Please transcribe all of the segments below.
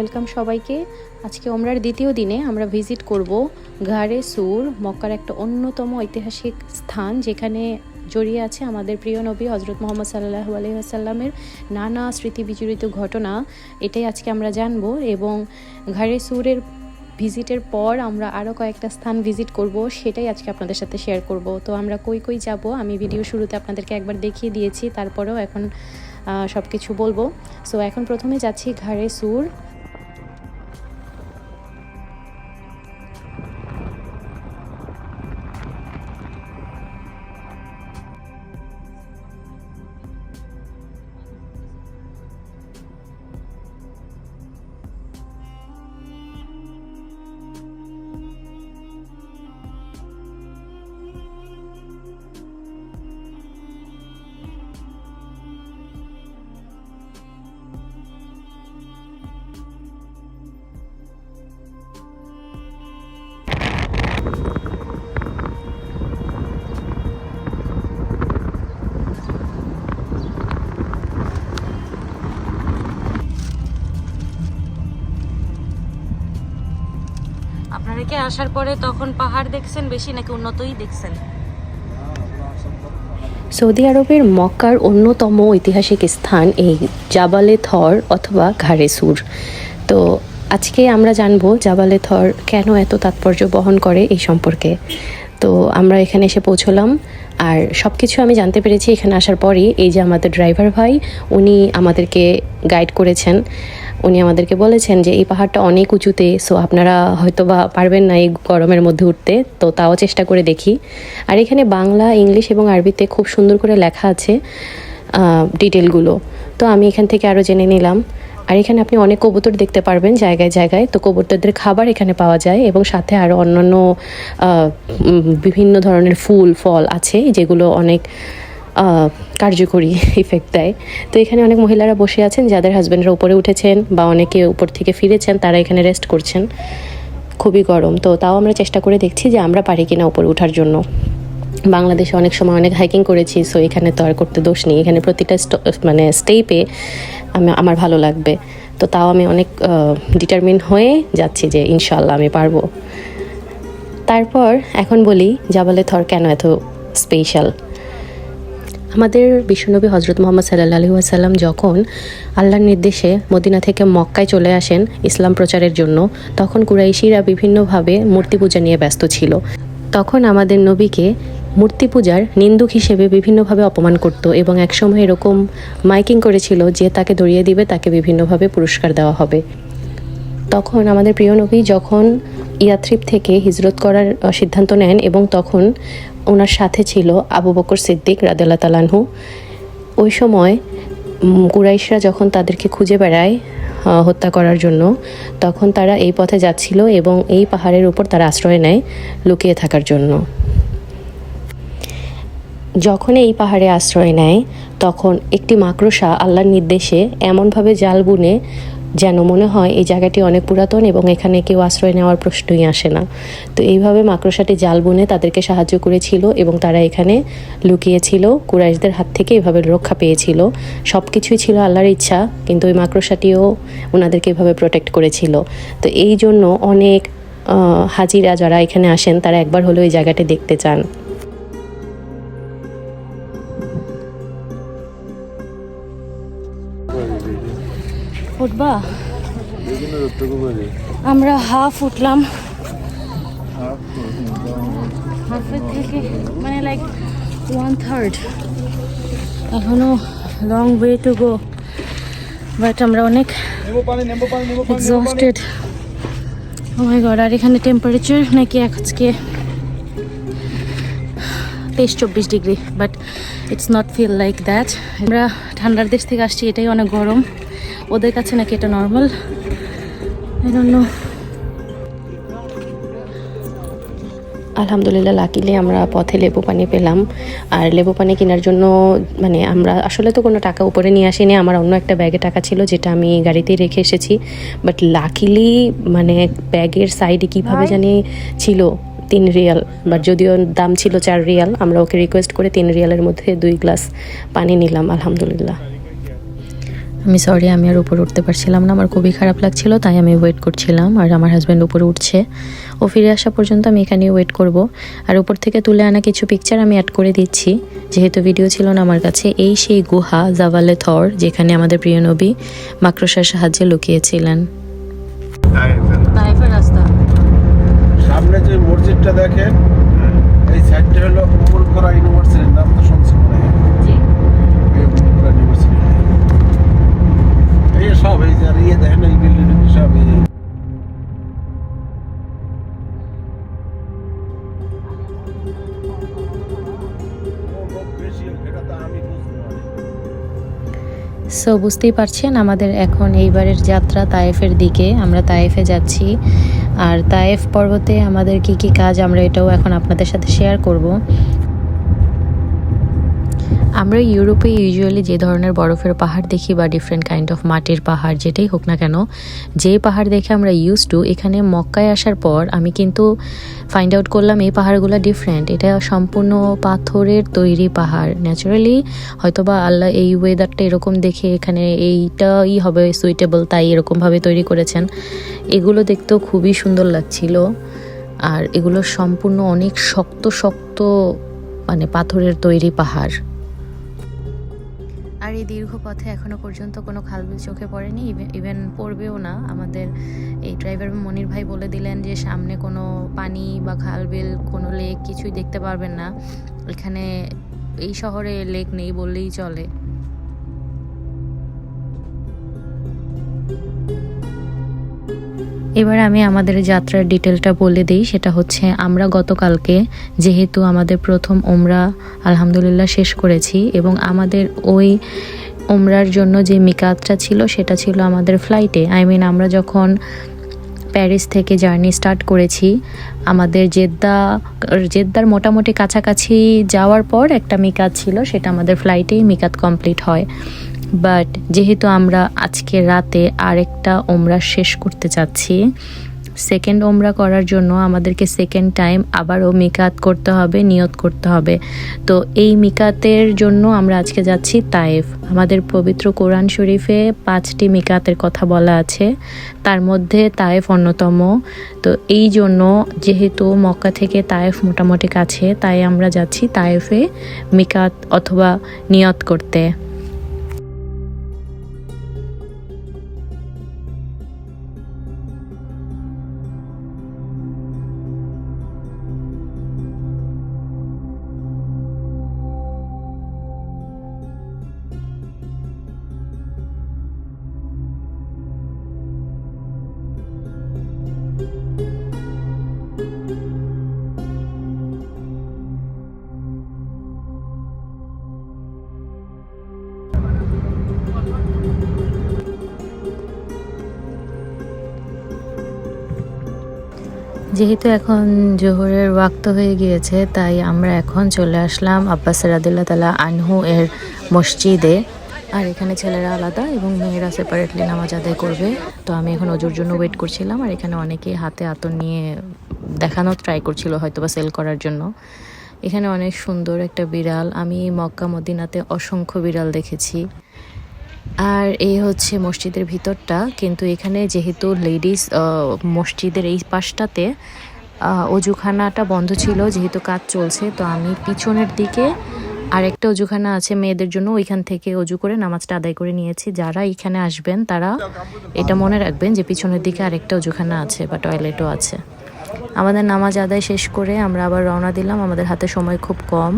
Welcome সবাইকে। আজকে ওমরার দ্বিতীয় দিনে আমরা ভিজিট করব ঘাড়ে সুর, মক্কার একটা অন্যতম ঐতিহাসিক স্থান যেখানে জড়িয়ে আছে আমাদের প্রিয় নবী হজরত মোহাম্মদ সাল্লাহ আলহিহাসাল্লামের নানা স্মৃতি বিজড়িত ঘটনা। এটাই আজকে আমরা জানব এবং ঘাড়ে সুরের ভিজিটের পর আমরা আরও কয়েকটা স্থান ভিজিট করব, সেটাই আজকে আপনাদের সাথে শেয়ার করব। তো আমরা কই কই যাব? আমি ভিডিও শুরুতে আপনাদেরকে একবার দেখিয়ে দিয়েছি, তারপরেও এখন সব কিছু বলব। সো এখন প্রথমে যাচ্ছি ঘাড়ে সুর আপনারা কি আসার পরে তখন পাহাড় দেখছেন, বেশি নাকি উন্নতই দেখছেন? সৌদি আরবের মক্কার অন্যতম ঐতিহাসিক স্থান এই জাবালে থর অথবা ঘাড়ে সুর। তো আজকে আমরা জানব জাবালে থর কেন এত তাৎপর্য বহন করে এই সম্পর্কে। তো আমরা এখানে এসে পৌঁছলাম, আর সব কিছু আমি জানতে পেরেছি এখানে আসার পরই। এই যে আমাদের ড্রাইভার ভাই, উনি আমাদেরকে গাইড করেছেন। উনি আমাদেরকে বলেছেন যে, এই পাহাড়টা অনেক উঁচুতে সো আপনারা হয়তো বা পারবেন না এই গরমের মধ্যে উঠতে, তো তাও চেষ্টা করে দেখি। আর এখানে বাংলা, ইংলিশ এবং আরবিতে খুব সুন্দর করে লেখা আছে ডিটেলগুলো তো আমি এখান থেকে আরও জেনে নিলাম। আর এখানে আপনি অনেক কবুতর দেখতে পারবেন জায়গায় জায়গায়। তো কবুতরদের খাবার এখানে পাওয়া যায় এবং সাথে আরও অন্যান্য বিভিন্ন ধরনের ফুল, ফল আছে, যেগুলো অনেক কার্যকরী ইফেক্ট দেয়। তো এখানে অনেক মহিলারা বসে আছেন, যাদের হাজব্যান্ডরা উপরে উঠেছেন বা অনেকে উপর থেকে ফিরেছেন, তারা এখানে রেস্ট করছেন। খুবই গরম। তো তাও আমরা চেষ্টা করে দেখছি যে আমরা পারি কিনা উপরে ওঠার জন্য। বাংলাদেশে অনেক সময় অনেক হাইকিং করেছি সো এখানে তো আর করতে দোষ নেই। এখানে প্রতিটা মানে স্টেপে আমি, আমার ভালো লাগবে। তো তাও আমি অনেক ডিটারমিন হয়ে যাচ্ছি যে ইনশাল্লাহ আমি পারব। তারপর এখন বলি জাবালে থর কেন এত স্পেশাল আমাদের বিশ্বনবী হজরত মোহাম্মদ সাল্লাহ আলহি আসাল্লাম যখন আল্লাহর নির্দেশে মদিনা থেকে মক্কায় চলে আসেন ইসলাম প্রচারের জন্য, তখন কুরাইশিরা বিভিন্নভাবে মূর্তি পূজা নিয়ে ব্যস্ত ছিল। তখন আমাদের নবীকে মূর্তি পূজার নিন্দুক হিসেবে বিভিন্নভাবে অপমান করত এবং একসময় এরকম মাইকিং করেছিল যে তাকে ধরিয়ে দিবে, তাকে বিভিন্নভাবে পুরস্কার দেওয়া হবে। তখন আমাদের প্রিয় নবী যখন ইয়াথ্রিপ থেকে হিজরত করার সিদ্ধান্ত নেন এবং তখন ওনার সাথে ছিল আবু বকর সিদ্দিক রাদেল্লা তালানহু ওই সময় কুরাইশরা যখন তাদেরকে খুঁজে বেড়ায় হত্যা করার জন্য, তখন তারা এই পথে যাচ্ছিল এবং এই পাহাড়ের উপর তারা আশ্রয় নেয় লুকিয়ে থাকার জন্য। যখন এই পাহাড়ে আশ্রয় নেয়, তখন একটি মাকড়সা আল্লাহর নির্দেশে এমনভাবে জাল বুনে যেন মনে হয় এই জায়গাটি অনেক পুরাতন এবং এখানে কেউ আশ্রয় নেওয়ার প্রশ্নই আসে না। তো এইভাবে মাকড়সাটি জাল বুনে তাদেরকে সাহায্য করেছিল এবং তারা এখানে লুকিয়েছিল, কুরাইশদের হাত থেকে এভাবে রক্ষা পেয়েছিল। সব কিছুই ছিল আল্লাহর ইচ্ছা, কিন্তু ওই মাকড়সাটিও ওনাদেরকে এভাবে প্রোটেক্ট করেছিল। তো এই জন্য অনেক হাজিরা যারা এখানে আসেন তারা একবার হলেও এই জায়গাটি দেখতে চান। উঠবা? আমরা হাফ উঠলাম। হাফের থেকে মানে লাইক ওয়ান থার্ড এখনও long way to go but আমরা অনেক এক্সস্টেড মাই গড আর এখানে টেম্পারেচার নাকি আজকে তেইশ চব্বিশ degree but it's not feel like that আমরা ঠান্ডার দেশ থেকে আসছি এটাই অনেক গরম। ওদের কাছে নাকি এটা নর্মাল আলহামদুলিল্লাহ লাকিলে আমরা পথে লেবু পানি পেলাম। আর লেবু পানি কেনার জন্য মানে আমরা আসলে তো কোনো টাকা উপরে নিয়ে আসিনি আমার অন্য একটা ব্যাগে টাকা ছিল যেটা আমি গাড়িতেই রেখে এসেছি। বাট লাকিলি মানে ব্যাগের সাইডে কীভাবে জানি ছিল তিন রিয়াল। বাট যদিও দাম ছিল চার রিয়াল আমরা ওকে রিকোয়েস্ট করে তিন রিয়ালের মধ্যে দুই গ্লাস পানি নিলাম আলহামদুলিল্লাহ। আমি সরি আমি আর উপরে উঠতে পারছিলাম না। আমার খুবই খারাপ লাগছিল তাই আমি ওয়েট করছিলাম আর আমার হাজব্যান্ড উপরে উঠছে। ও ফিরে আসা পর্যন্ত আমি এখানে ওয়েট করব। আর উপর থেকে তুলে আনা কিছু পিকচার আমি অ্যাড করে দিচ্ছি। যেহেতু ভিডিও ছিল না আমার কাছে এই সেই গুহা জাভালে থর যেখানে আমাদের প্রিয় নবী মাকড়সার সাহায্যে লুকিয়েছিলেন। রাস্তা। সামনে যে মসজিদটা দেখেন এই সাইডটা হলো উমর করা ইউনিভার্সিটির নাম তো শুনছি মনে হয় জি এই উমর করা ইউনিভার্সিটি এই সব, এই যে ইয়ে দেখেন, এই বিল্ডিং সব সো বুঝতেই পারছেন, আমাদের এখন এইবারের যাত্রা তায়েফের দিকে। আমরা তায়েফে যাচ্ছি। আর তায়েফ পর্বতে আমাদের কি কি কাজ, আমরা এটাও এখন আপনাদের সাথে শেয়ার করব। আমরা ইউরোপে ইউজুয়ালি যে ধরনের বরফের পাহাড় দেখি বা ডিফারেন্ট কাইন্ড অফ মাটির পাহাড়, যেটাই হোক না কেন, যে পাহাড় দেখে আমরা ইউজ টু এখানে মক্কায় আসার পর আমি কিন্তু ফাইন্ড আউট করলাম এই পাহাড়গুলো ডিফারেন্ট এটা সম্পূর্ণ পাথরের তৈরি পাহাড়। ন্যাচারালি হয়তো বা আল্লাহ এই ওয়েদারটা এরকম দেখে এখানে এইটাই হবে সুইটেবল তাই এরকমভাবে তৈরি করেছেন। এগুলো দেখতেও খুবই সুন্দর লাগছিল। আর এগুলো সম্পূর্ণ অনেক শক্ত শক্ত মানে পাথরের তৈরি পাহাড়। আর এই দীর্ঘ পথে এখনও পর্যন্ত কোনো খালবিল চোখে পড়েনি ইভেন পড়বেও না। আমাদের এই ড্রাইভার মনির ভাই বলে দিলেন যে, সামনে কোনো পানি বা খালবিল, কোনো লেক কিছুই দেখতে পারবেন না। এখানে এই শহরে লেক নেই বললেই চলে। এবার আমি আমাদের যাত্রার ডিটেলটা বলে দিই, সেটা হচ্ছে আমরা গতকালকে যেহেতু আমাদের প্রথম ওমরা আলহামদুলিল্লাহ শেষ করেছি এবং আমাদের ওই ওমরার জন্য যে মিকাতটা ছিল, সেটা ছিল আমাদের ফ্লাইটে আই মিন আমরা যখন প্যারিস থেকে জার্নি স্টার্ট করেছি, আমাদের জেদ্দা, জেদ্দার মোটামুটি কাছাকাছি যাওয়ার পর একটা মিকাত ছিল, সেটা আমাদের ফ্লাইটেই মিকাত কমপ্লিট হয়। বাট যেহেতু আমরা আজকে রাতে আরেকটা ওমরা শেষ করতে চাচ্ছি সেকেন্ড ওমরা করার জন্য আমাদেরকে সেকেন্ড টাইম আবারও মিকাত করতে হবে, নিয়ত করতে হবে। তো এই মিকাতের জন্য আমরা আজকে যাচ্ছি তায়েফ। আমাদের পবিত্র কোরআন শরীফে পাঁচটি মিকাতের কথা বলা আছে। তার মধ্যে তায়েফ অন্যতম। তো এই জন্য যেহেতু মক্কা থেকে তায়েফ মোটামুটি কাছে, তাই আমরা যাচ্ছি তায়েফে মিকাত অথবা নিয়ত করতে। যেহেতু এখন জোহরের ওয়াক্ত হয়ে গিয়েছে, তাই আমরা এখন চলে আসলাম আব্বাস রাদুল্লাহ তালা আনহু এর মসজিদে। আর এখানে ছেলেরা আলাদা এবং মেয়েরা সেপারেটলি নামাজ আদায় করবে। তো আমি এখন ওজোর জন্য ওয়েট করছিলাম আর এখানে অনেকেই হাতে আতর নিয়ে দেখানো ট্রাই করছিল হয়তো বা সেল করার জন্য। এখানে অনেক সুন্দর একটা বিড়াল। আমি মক্কা মদিনাতে অসংখ্য বিড়াল দেখেছি। আর এই হচ্ছে মসজিদের ভিতরটা, কিন্তু এখানে যেহেতু লেডিস মসজিদের এই পাশটাতে অজুখানাটা বন্ধ ছিল, যেহেতু কাজ চলছে, তো আমি পিছনের দিকে আরেকটা অজুখানা আছে মেয়েদের জন্য, ওইখান থেকে অজু করে নামাজটা আদায় করে নিয়েছি। যারা এখানে আসবেন, তারা এটা মনে রাখবেন যে পিছনের দিকে আরেকটা অজুখানা আছে বা টয়লেটও আছে। আমাদের নামাজ আদায় শেষ করে আমরা আবার রওনা দিলাম। আমাদের হাতে সময় খুব কম,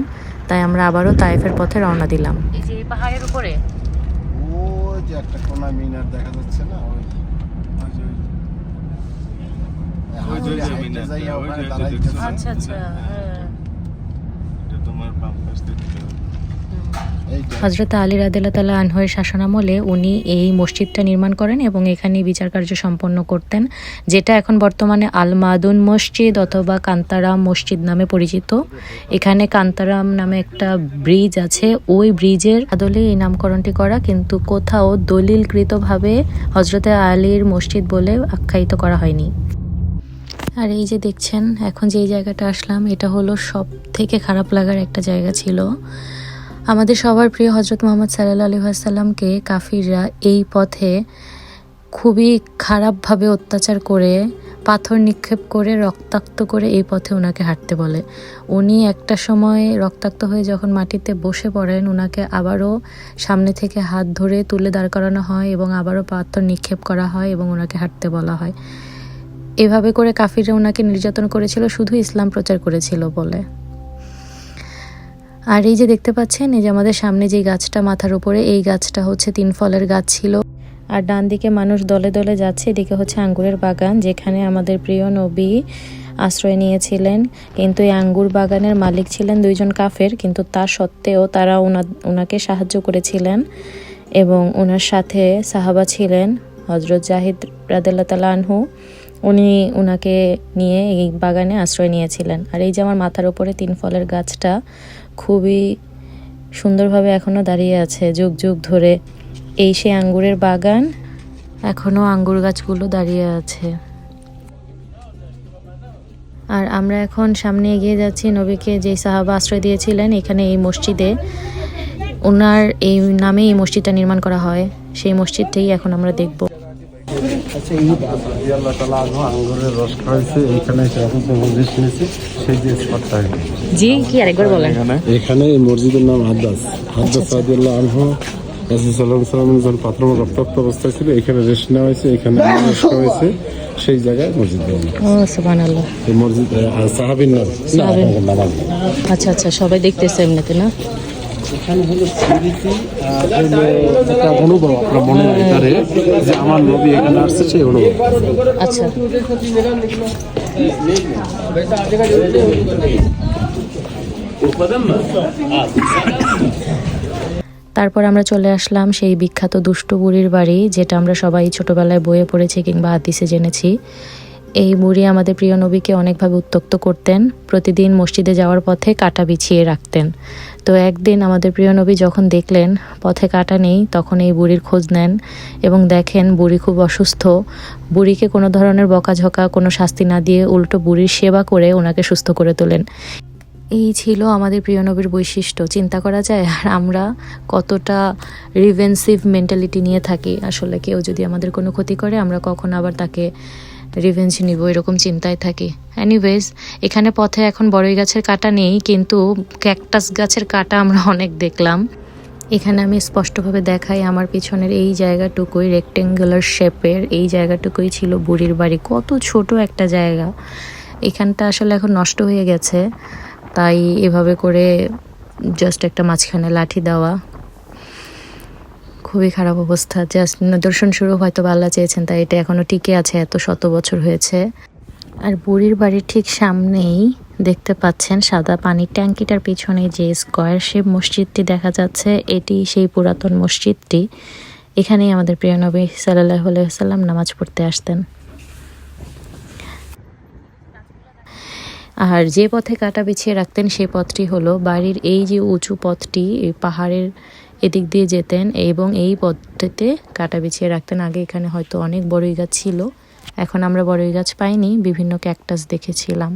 তাই আমরা আবারও তাইফের পথে রওনা দিলাম। এই যে পাহাড়ের উপরে যে একটা কোনা মিনার দেখা যাচ্ছে না ওই। আচ্ছা আচ্ছা হ্যাঁ এটা তোমার বাম পাশ। এইটা। হজরত আলী রাদিল্লা তালা আনহের শাসনামলে উনি এই মসজিদটা নির্মাণ করেন এবং এখানে বিচার কার্য সম্পন্ন করতেন, যেটা এখন বর্তমানে আল মাদুন মসজিদ অথবা কান্তারাম মসজিদ নামে পরিচিত। এখানে কান্তারাম নামে একটা ব্রিজ আছে, ওই ব্রিজের আদলে এই নামকরণটি করা, কিন্তু কোথাও দলিলকৃতভাবে হজরতে আলীর মসজিদ বলে আখ্যায়িত করা হয়নি। আর এই যে দেখছেন, এখন যে জায়গাটা আসলাম, এটা হলো সব থেকে খারাপ লাগার একটা জায়গা ছিল। আমাদের সবার প্রিয় হজরত মোহাম্মদ সাল্লাহ আলী আসাল্লামকে কাফিররা এই পথে খুবই খারাপভাবে অত্যাচার করে, পাথর নিক্ষেপ করে, রক্তাক্ত করে এই পথে ওনাকে হাঁটতে বলে। উনি একটা সময় রক্তাক্ত হয়ে যখন মাটিতে বসে পড়েন ওনাকে আবারও সামনে থেকে হাত ধরে তুলে দাঁড় করানো হয় এবং আবারও পাথর নিক্ষেপ করা হয় এবং ওনাকে হাঁটতে বলা হয়। এভাবে করে কাফিররা ওনাকে নির্যাতন করেছিল, শুধু ইসলাম প্রচার করেছিল বলে। আর এই যে দেখতে পাচ্ছেন, এই যে আমাদের সামনে যে গাছটা মাথার উপরে, এই গাছটা হচ্ছে তিন ফলের গাছ ছিল। আর ডান দিকে মানুষ দলে দলে যাচ্ছে, এদিকে হচ্ছে আঙ্গুরের বাগান, যেখানে আমাদের প্রিয় নবী আশ্রয় নিয়েছিলেন। কিন্তু এই আঙ্গুর বাগানের মালিক ছিলেন দুইজন কাফের, কিন্তু তা সত্ত্বেও তারা ওনা ওনাকে সাহায্য করেছিলেন এবং ওনার সাথে সাহাবা ছিলেন হজরত জাহিদ রাদেল্লা তালা আনহু। উনি ওনাকে নিয়ে এই বাগানে আশ্রয় নিয়েছিলেন। আর এই যে আমার মাথার উপরে তিন ফলের গাছটা খুবই সুন্দরভাবে এখনও দাঁড়িয়ে আছে, যুগ যুগ ধরে। এই সে আঙ্গুরের বাগান, এখনও আঙ্গুর গাছগুলো দাঁড়িয়ে আছে। আর আমরা এখন সামনে এগিয়ে যাচ্ছি নবীকে যে সাহাবা আশ্রয় দিয়েছিলেন এখানে এই মসজিদে। ওনার এই নামে এই মসজিদটা নির্মাণ করা হয়। সেই মসজিদটাই এখন আমরা দেখব। এই আল্লাহ তালা আনহু আঙ্গুরের রস খাওয়াইছে এইখানে সেরকম মসজিদ শুনেছি সেই যে স্পটটা জি কি আরেকবার বলেন। এখানে এই মসজিদের নাম হাদ্দাস। হাদ্দাস আনহু যখন পাত্র রক্তাক্ত অবস্থায় ছিল। এখানে রেস্ট নেওয়া হয়েছে এখানে রস হয়েছে। সেই জায়গায় মসজিদ আল্লাহ। নামাজ। আচ্ছা আচ্ছা সবাই দেখতেছে এমনিতে না? এখানে হলো স্মৃতি একটা অনুভব আপনার মনে যে আমার নবী এখানে আসছে সেই অনুভব। আচ্ছা। তারপর আমরা চলে আসলাম সেই বিখ্যাত দুষ্টু বুড়ির বাড়ি, যেটা আমরা সবাই ছোটবেলায় বইয়ে পড়েছি কিংবা হাদিসে জেনেছি। এই বুড়ি আমাদের প্রিয় নবীকে অনেকভাবে উত্তক্ত করতেন। প্রতিদিন মসজিদে যাওয়ার পথে কাটা বিছিয়ে রাখতেন। তো একদিন আমাদের প্রিয় নবী যখন দেখলেন পথে কাটা নেই, তখন এই বুড়ির খোঁজ নেন এবং দেখেন বুড়ি খুব অসুস্থ। বুড়িকে কোনো ধরনের বকাঝকা, কোনো শাস্তি না দিয়ে উল্টো বুড়ির সেবা করে ওনাকে সুস্থ করে তোলেন। এই ছিল আমাদের প্রিয় নবীর বৈশিষ্ট্য। চিন্তা করা যায় আর আমরা কতটা রিভেন্সিভ মেন্টালিটি নিয়ে থাকি। আসলে কেউ যদি আমাদের কোনো ক্ষতি করে, আমরা কখন আবার তাকে রিভেঞ্জ নিব, এরকম চিন্তায় থাকি। এনিওয়েজ এখানে পথে এখন বড়ই গাছের কাটা নেই, কিন্তু ক্যাকটাস গাছের কাটা আমরা অনেক দেখলাম। এখানে আমি স্পষ্টভাবে দেখাই আমার পিছনের এই জায়গাটুকুই রেক্টেঙ্গুলার শেপের এই জায়গাটুকুই ছিল বুড়ির বাড়ি। কত ছোট একটা জায়গা। এখানটা আসলে এখন নষ্ট হয়ে গেছে, তাই এভাবে করে জাস্ট একটা মাঝখানে লাঠি দেওয়া। খুবই খারাপ অবস্থা। জাস্ট নিদর্শন শুরু হয়তো আল্লাহ চেয়েছেন, তাই এটা এখনও টিকে আছে, এত শত বছর হয়েছে। আর বুড়ির বাড়ির ঠিক সামনেই দেখতে পাচ্ছেন সাদা পানির ট্যাঙ্কিটার পিছনে যে স্কয়ার শেপ মসজিদটি দেখা যাচ্ছে, এটি সেই পুরাতন মসজিদটি। এখানেই আমাদের প্রিয় নবী সাল্লাহ সাল্লাম নামাজ পড়তে আসতেন। আর যে পথে কাটা বিছিয়ে রাখতেন সেই পথটি হলো বাড়ির এই যে উঁচু পথটি, এই পাহাড়ের এদিক দিয়ে যেতেন এবং এই পথটিতে কাটা বিছিয়ে রাখতেন। আগে এখানে হয়তো অনেক বড়ই গাছ ছিল। এখন আমরা বড়ই গাছ পাইনি, বিভিন্ন ক্যাকটাস দেখেছিলাম।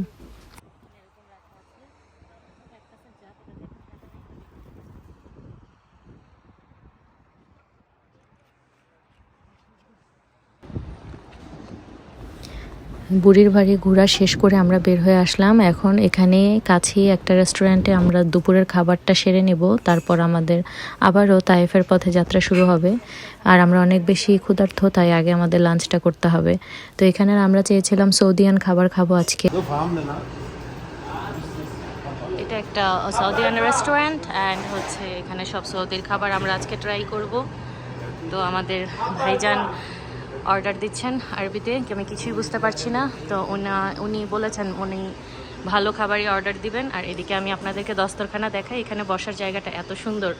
বুড়ির বাড়ি ঘোরা শেষ করে আমরা বের হয়ে আসলাম। এখন এখানে কাছেই একটা রেস্টুরেন্টে আমরা দুপুরের খাবারটা সেরে নেব। তারপর আমাদের আবারও তাইফের পথে যাত্রা শুরু হবে। আর আমরা অনেক বেশি ক্ষুধার্থ তাই আগে আমাদের লাঞ্চটা করতে হবে। তো এখানে আমরা চেয়েছিলাম সৌদিয়ান খাবার খাব আজকে। এটা একটা সৌদিয়ান রেস্টুরেন্ট অ্যান্ড হচ্ছে এখানে সব সৌদির খাবার আমরা আজকে ট্রাই করব। তো আমাদের ভাইজান অর্ডার দিচ্ছেন আরবিতে কি আমি কিছুই বুঝতে পারছি না। তো ওনা উনি বলেছেন উনি ভালো খাবারই অর্ডার দিবেন। আর এদিকে আমি আপনাদেরকে দস্তরখানা দেখাই এখানে বসার জায়গাটা এত সুন্দর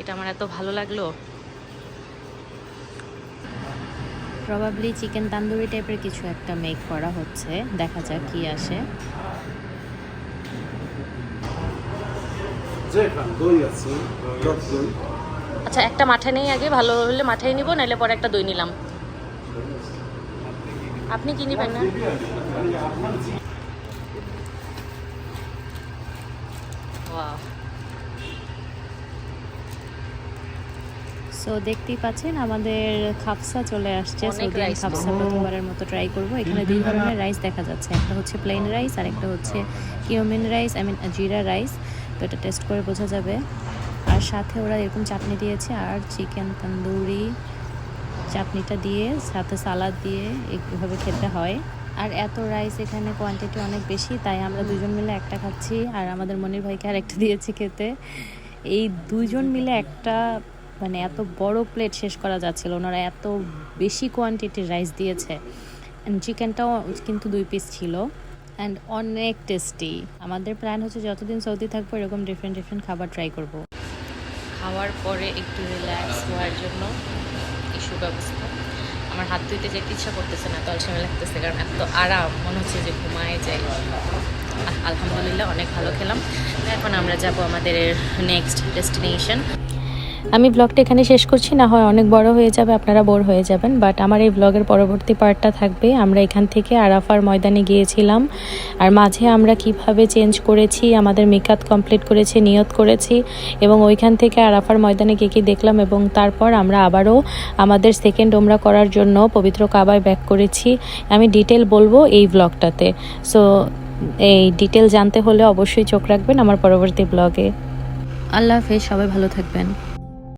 এটা আমার এত ভালো লাগল। প্রবাবলি চিকেন তান্দুরি টাইপের কিছু একটা মেক করা হচ্ছে দেখা যাক কি আসে। আচ্ছা একটা মাঠে নেই আগে ভালো হলে মাঠেই নিব নাহলে পরে একটা দই নিলাম। আপনি কি নিবেন না? সো দেখতেই পাচ্ছেন আমাদের খাপসা চলে আসছে। খাপসা প্রথমবারের মতো ট্রাই করব। এখানে দুই ধরনের রাইস দেখা যাচ্ছে। একটা হচ্ছে প্লেন রাইস আর একটা হচ্ছে কিউমিন রাইস আই মিন জিরা রাইস তো এটা টেস্ট করে বোঝা যাবে। আর সাথে ওরা এরকম চাটনি দিয়েছে আর চিকেন তন্দুরি চাটনিটা দিয়ে সাথে সালাদ দিয়ে এইভাবে খেতে হয়। আর এত রাইস এখানে কোয়ান্টিটি অনেক বেশি তাই আমরা দুজন মিলে একটা খাচ্ছি। আর আমাদের মনির ভাইকে আর একটা দিয়েছি খেতে। এই দুজন মিলে একটা মানে এত বড় প্লেট শেষ করা যাচ্ছিল। ওনারা এত বেশি কোয়ান্টিটির রাইস দিয়েছে। অ্যান্ড চিকেনটাও কিন্তু দুই পিস ছিল। অ্যান্ড অনেক টেস্টি আমাদের প্ল্যান হচ্ছে যতদিন সৌদি থাকব এরকম ডিফারেন্ট ডিফারেন্ট খাবার ট্রাই করব। খাওয়ার পরে একটু রিল্যাক্স হওয়ার জন্য। অবস্থা। আমার হাত ধুইতে যেতে ইচ্ছা করতেছে না, তলসামে লাগতেছে, কারণ এত আরাম, মনে হচ্ছে যে ঘুমায় যাই। আলহামদুলিল্লাহ, অনেক ভালো খেলাম। এখন আমরা যাব আমাদের নেক্সট ডেস্টিনেশন আমি ব্লগটা এখানে শেষ করছি, না হয় অনেক বড় হয়ে যাবে, আপনারা বোর হয়ে যাবেন বাট আমার এই ব্লগের পরবর্তী পার্টটা থাকবে। আমরা এখান থেকে আরাফার ময়দানে গিয়েছিলাম, আর মাঝে আমরা কীভাবে চেঞ্জ করেছি, আমাদের মেকআপ কমপ্লিট করেছি, নিয়ত করেছি, এবং ওইখান থেকে আরাফার ময়দানে গিয়ে কী দেখলাম, এবং তারপর আমরা আবারও আমাদের সেকেন্ড ওমরা করার জন্য পবিত্র কাবায় ব্যাক করেছি। আমি ডিটেল বলব এই ব্লগটাতে সো এই ডিটেল জানতে হলে অবশ্যই চোখ রাখবেন আমার পরবর্তী ব্লগে আল্লাহ হাফেজ, সবাই ভালো থাকবেন।